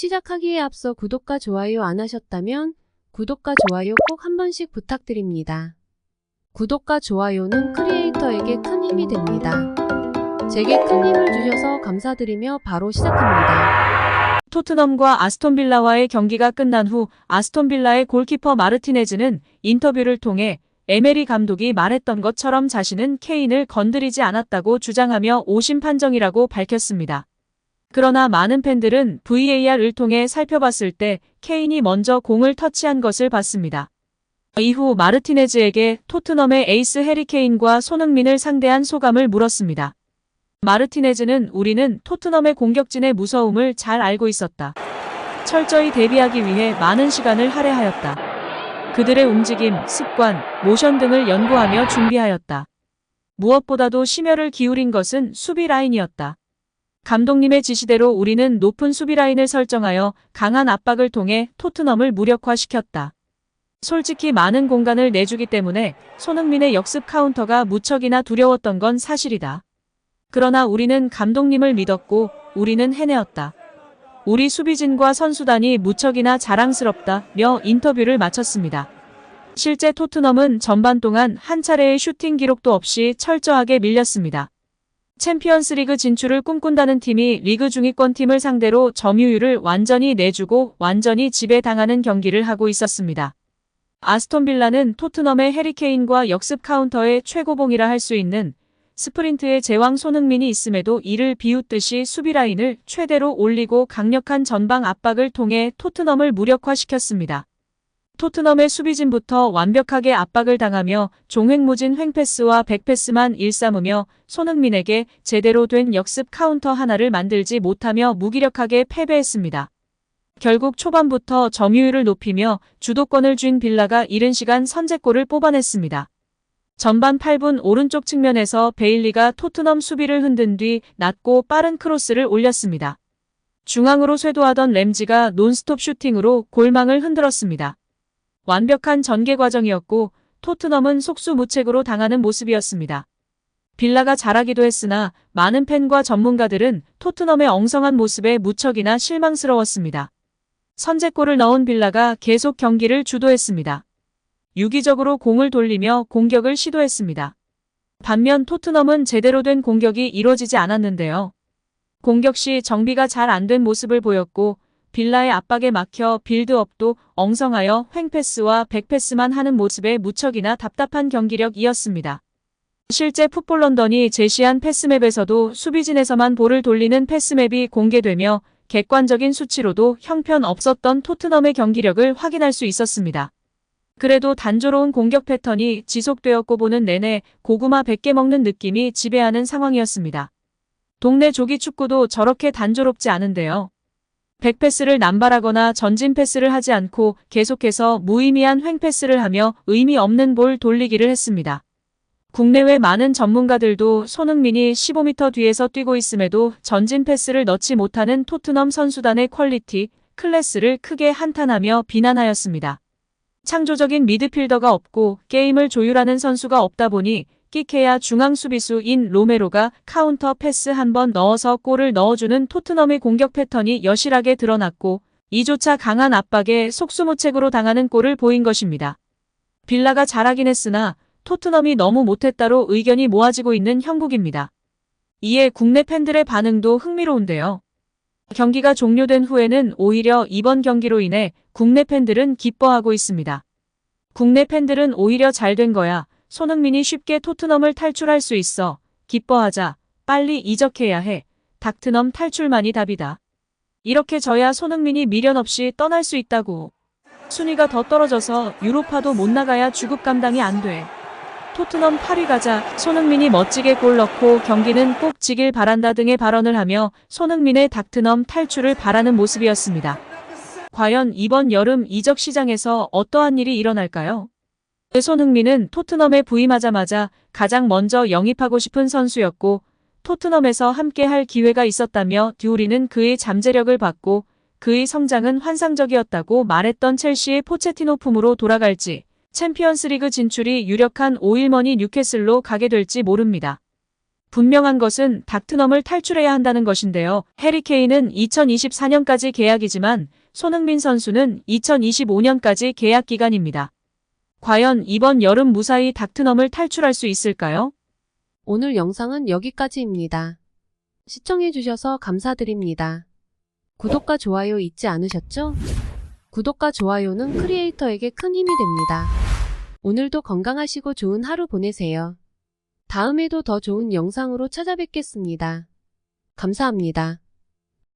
시작하기에 앞서 구독과 좋아요 안 하셨다면 구독과 좋아요 꼭 한 번씩 부탁드립니다. 구독과 좋아요는 크리에이터에게 큰 힘이 됩니다. 제게 큰 힘을 주셔서 감사드리며 바로 시작합니다. 토트넘과 아스톤빌라와의 경기가 끝난 후 아스톤빌라의 골키퍼 마르티네즈는 인터뷰를 통해 에메리 감독이 말했던 것처럼 자신은 케인을 건드리지 않았다고 주장하며 오심 판정이라고 밝혔습니다. 그러나 많은 팬들은 VAR을 통해 살펴봤을 때 케인이 먼저 공을 터치한 것을 봤습니다. 이후 마르티네즈에게 토트넘의 에이스 해리케인과 손흥민을 상대한 소감을 물었습니다. 마르티네즈는 우리는 토트넘의 공격진의 무서움을 잘 알고 있었다. 철저히 대비하기 위해 많은 시간을 할애하였다. 그들의 움직임, 습관, 모션 등을 연구하며 준비하였다. 무엇보다도 심혈을 기울인 것은 수비 라인이었다. 감독님의 지시대로 우리는 높은 수비 라인을 설정하여 강한 압박을 통해 토트넘을 무력화시켰다. 솔직히 많은 공간을 내주기 때문에 손흥민의 역습 카운터가 무척이나 두려웠던 건 사실이다. 그러나 우리는 감독님을 믿었고 우리는 해내었다. 우리 수비진과 선수단이 무척이나 자랑스럽다며 인터뷰를 마쳤습니다. 실제 토트넘은 전반 동안 한 차례의 슈팅 기록도 없이 철저하게 밀렸습니다. 챔피언스리그 진출을 꿈꾼다는 팀이 리그 중위권 팀을 상대로 점유율을 완전히 내주고 완전히 지배당하는 경기를 하고 있었습니다. 아스톤 빌라는 토트넘의 해리케인과 역습 카운터의 최고봉이라 할 수 있는 스프린트의 제왕 손흥민이 있음에도 이를 비웃듯이 수비 라인을 최대로 올리고 강력한 전방 압박을 통해 토트넘을 무력화시켰습니다. 토트넘의 수비진부터 완벽하게 압박을 당하며 종횡무진 횡패스와 백패스만 일삼으며 손흥민에게 제대로 된 역습 카운터 하나를 만들지 못하며 무기력하게 패배했습니다. 결국 초반부터 점유율을 높이며 주도권을 쥔 빌라가 이른 시간 선제골을 뽑아냈습니다. 전반 8분 오른쪽 측면에서 베일리가 토트넘 수비를 흔든 뒤 낮고 빠른 크로스를 올렸습니다. 중앙으로 쇄도하던 램지가 논스톱 슈팅으로 골망을 흔들었습니다. 완벽한 전개 과정이었고 토트넘은 속수무책으로 당하는 모습이었습니다. 빌라가 잘하기도 했으나 많은 팬과 전문가들은 토트넘의 엉성한 모습에 무척이나 실망스러웠습니다. 선제골을 넣은 빌라가 계속 경기를 주도했습니다. 유기적으로 공을 돌리며 공격을 시도했습니다. 반면 토트넘은 제대로 된 공격이 이루어지지 않았는데요. 공격 시 정비가 잘 안 된 모습을 보였고 빌라의 압박에 막혀 빌드업도 엉성하여 횡패스와 백패스만 하는 모습에 무척이나 답답한 경기력이었습니다. 실제 풋볼 런던이 제시한 패스맵에서도 수비진에서만 볼을 돌리는 패스맵이 공개되며 객관적인 수치로도 형편없었던 토트넘의 경기력을 확인할 수 있었습니다. 그래도 단조로운 공격 패턴이 지속되었고 보는 내내 고구마 100개 먹는 느낌이 지배하는 상황이었습니다. 동네 조기 축구도 저렇게 단조롭지 않은데요. 백패스를 남발하거나 전진 패스를 하지 않고 계속해서 무의미한 횡패스를 하며 의미 없는 볼 돌리기를 했습니다. 국내외 많은 전문가들도 손흥민이 15m 뒤에서 뛰고 있음에도 전진 패스를 넣지 못하는 토트넘 선수단의 퀄리티, 클래스를 크게 한탄하며 비난하였습니다. 창조적인 미드필더가 없고 게임을 조율하는 선수가 없다 보니 끼케야 중앙 수비수인 로메로가 카운터 패스 한 번 넣어서 골을 넣어주는 토트넘의 공격 패턴이 여실하게 드러났고 이조차 강한 압박에 속수무책으로 당하는 골을 보인 것입니다. 빌라가 잘하긴 했으나 토트넘이 너무 못했다로 의견이 모아지고 있는 형국입니다. 이에 국내 팬들의 반응도 흥미로운데요. 경기가 종료된 후에는 오히려 이번 경기로 인해 국내 팬들은 기뻐하고 있습니다. 국내 팬들은 오히려 잘 된 거야. 손흥민이 쉽게 토트넘을 탈출할 수 있어. 기뻐하자. 빨리 이적해야 해. 닥트넘 탈출만이 답이다. 이렇게 져야 손흥민이 미련 없이 떠날 수 있다고. 순위가 더 떨어져서 유로파도 못 나가야 주급 감당이 안 돼. 토트넘 8위 가자, 손흥민이 멋지게 골 넣고 경기는 꼭 지길 바란다 등의 발언을 하며 손흥민의 닥트넘 탈출을 바라는 모습이었습니다. 과연 이번 여름 이적 시장에서 어떠한 일이 일어날까요? 손흥민은 토트넘에 부임하자마자 가장 먼저 영입하고 싶은 선수였고 토트넘에서 함께 할 기회가 있었다며 듀오리는 그의 잠재력을 봤고 그의 성장은 환상적이었다고 말했던 첼시의 포체티노 품으로 돌아갈지 챔피언스리그 진출이 유력한 오일머니 뉴캐슬로 가게 될지 모릅니다. 분명한 것은 닥트넘을 탈출해야 한다는 것인데요. 해리 케인은 2024년까지 계약이지만 손흥민 선수는 2025년까지 계약 기간입니다. 과연 이번 여름 무사히 닥트넘을 탈출할 수 있을까요? 오늘 영상은 여기까지입니다. 시청해주셔서 감사드립니다. 구독과 좋아요 잊지 않으셨죠? 구독과 좋아요는 크리에이터에게 큰 힘이 됩니다. 오늘도 건강하시고 좋은 하루 보내세요. 다음에도 더 좋은 영상으로 찾아뵙겠습니다. 감사합니다.